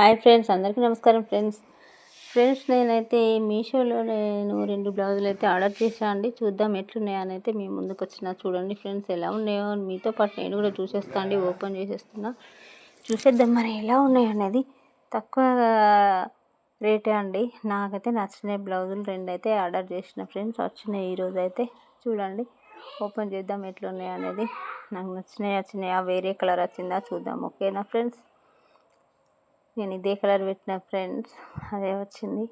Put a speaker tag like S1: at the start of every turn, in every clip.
S1: Hi friends అందరికీ నమస్కారం friends. Friends నేనైతే మీషోలో నేను రెండు బ్లౌజులు అయితే ఆర్డర్ చేశాను అండి. చూద్దాం ఎట్లున్నాయో అని అయితే మీ ముందుకు వచ్చిన చూడండి ఫ్రెండ్స్ ఎలా ఉన్నాయో. మీతో పాటు నేను కూడా చూసేస్తా అండి ఓపెన్ చేసేస్తున్నా. చూసేద్దాం మరి ఎలా ఉన్నాయో అనేది. తక్కువ రేటే అండి. నాకైతే నచ్చిన బ్లౌజులు రెండు అయితే ఆర్డర్ చేసిన ఫ్రెండ్స్ వచ్చినాయి ఈరోజు అయితే. చూడండి ఓపెన్ చేద్దాం ఎట్లున్నాయి అనేది. నాకు నచ్చినాయి వచ్చినాయా వేరే కలర్ వచ్చిందా చూద్దాం ఓకేనా ఫ్రెండ్స్? నేను ఇదే కలర్ పెట్టిన ఫ్రెండ్స్. అదే వచ్చింది.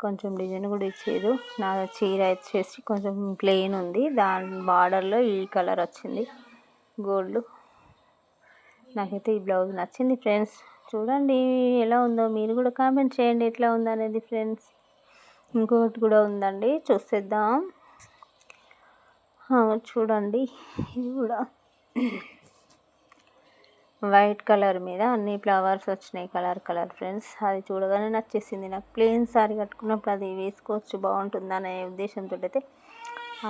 S1: కొంచెం డిజైన్ కూడా ఇచ్చేది నా చీర వచ్చేసి కొంచెం ప్లెయిన్ ఉంది. దాని బార్డర్లో ఈ కలర్ వచ్చింది. గోల్డ్ నాకైతే ఈ బ్లౌజ్ నచ్చింది ఫ్రెండ్స్. చూడండి ఎలా ఉందో. మీరు కూడా కామెంట్ చేయండి ఎట్లా ఉందనేది ఫ్రెండ్స్. ఇంకొకటి కూడా ఉందండి. చూసేద్దాం. చూడండి. ఇది కూడా. వైట్ కలర్ మీద అన్ని ఫ్లవర్స్ వచ్చినాయి కలర్ కలర్ ఫ్రెండ్స్. అది చూడగానే నచ్చేసింది నాకు. ప్లెయిన్ సారీ కట్టుకున్నప్పుడు అది వేసుకోవచ్చు బాగుంటుంది అనే ఉద్దేశంతో అయితే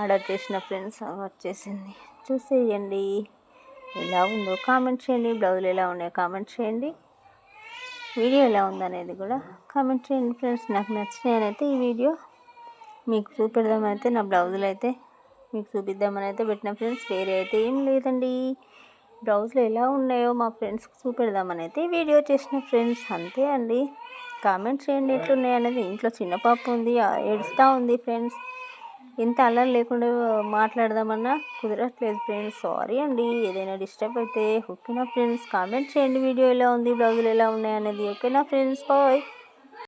S1: ఆర్డర్ చేసిన ఫ్రెండ్స్ వచ్చేసింది. చూసేయండి ఎలా ఉందో కామెంట్ చేయండి బ్లౌజులు ఎలా ఉన్నాయో కామెంట్ చేయండి వీడియో ఎలా ఉందనేది కూడా కామెంట్ చేయండి ఫ్రెండ్స్. నాకు నచ్చినాయనైతే అయితే ఈ వీడియో మీకు చూపెడదామైతే అయితే నా బ్లౌజులు అయితే మీకు చూపిద్దామని అయితే పెట్టిన ఫ్రెండ్స్. వేరే అయితే ఏం లేదండి. బ్లౌజులు ఎలా ఉన్నాయో మా ఫ్రెండ్స్కి చూపెడదామని అయితే వీడియో చేసిన ఫ్రెండ్స్ అంతే అండి. కామెంట్ చేయండి ఎట్లున్నాయి అనేది. ఇంట్లో చిన్న పాప ఉంది ఏడుస్తూ ఉంది ఫ్రెండ్స్. ఎంత అల్లరి లేకుండా మాట్లాడదామన్నా కుదరట్లేదు ఫ్రెండ్స్. సారీ అండి ఏదైనా డిస్టర్బ్ అయితే. ఓకేనా ఫ్రెండ్స్? కామెంట్ చేయండి. వీడియో ఎలా ఉంది? బ్లౌజులు ఎలా ఉన్నాయి అనేది. ఓకేనా ఫ్రెండ్స్? బాయ్.